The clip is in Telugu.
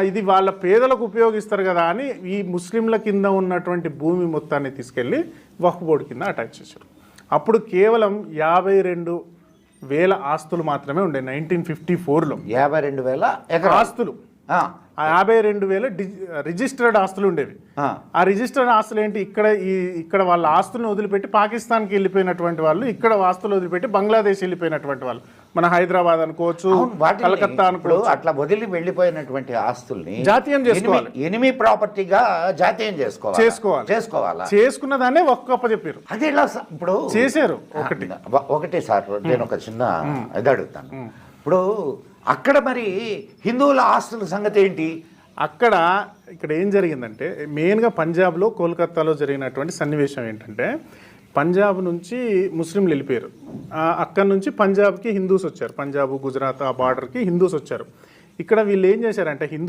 ఇది వాళ్ళ పేదలకు ఉపయోగిస్తారు కదా అని ఈ ముస్లింల కింద ఉన్నటువంటి భూమి మొత్తాన్ని తీసుకెళ్ళి వక్ఫ్ బోర్డు కింద అటాచ్ చేశారు. అప్పుడు కేవలం యాభై రెండు వేల ఆస్తులు మాత్రమే ఉండే నైన్టీన్ ఫిఫ్టీ ఫోర్లో. యాభై రెండు వేల ఆస్తులు. యాభై రెండు వేల రిజిస్టర్డ్ ఆస్తులు ఉండేవి. ఆ. ఆ రిజిస్టర్డ్ ఆస్తులు ఏంటి? ఇక్కడ ఈ ఇక్కడ వాళ్ళ ఆస్తులను వదిలిపెట్టి పాకిస్తాన్కి వెళ్ళిపోయినటువంటి వాళ్ళు ఇక్కడ ఆస్తులు వదిలిపెట్టి బంగ్లాదేశ్ వెళ్ళిపోయినటువంటి వాళ్ళు. మన హైదరాబాద్ అనుకోవచ్చు కలకత్తా అనుకోవచ్చు. అట్లా వదిలి వెళ్ళిపోయినటువంటి ఆస్తుల్ని జాతీయం చేసుకోవాలి. ఎనిమి- ప్రాపర్టీగా జాతీయం చేసుకోవాలి? చేసుకోవాలి. చేసుకోవాలా? చేసుకున్న దాన్నే ఒక్క చెప్పారు. అది స- ఇప్పుడు చేశారు ఒకటి. ఒకటే సార్ నేను ఒక చిన్న ఇది అడుగుతాను. ఇప్పుడు అక్కడ మరి హిందువుల ఆస్తుల సంగతి ఏంటి? అక్కడ ఇక్కడ ఏం జరిగిందంటే మెయిన్గా పంజాబ్లో కోల్కతాలో జరిగినటువంటి సన్నివేశం ఏంటంటే పంజాబ్ నుంచి ముస్లింలు వెళ్ళిపోయారు. అక్కడ నుంచి పంజాబ్కి హిందూస్ వచ్చారు. పంజాబ్ గుజరాత్ ఆ బార్డర్కి హిందూస్ వచ్చారు. ఇక్కడ వీళ్ళు ఏం చేశారంటే హిందూ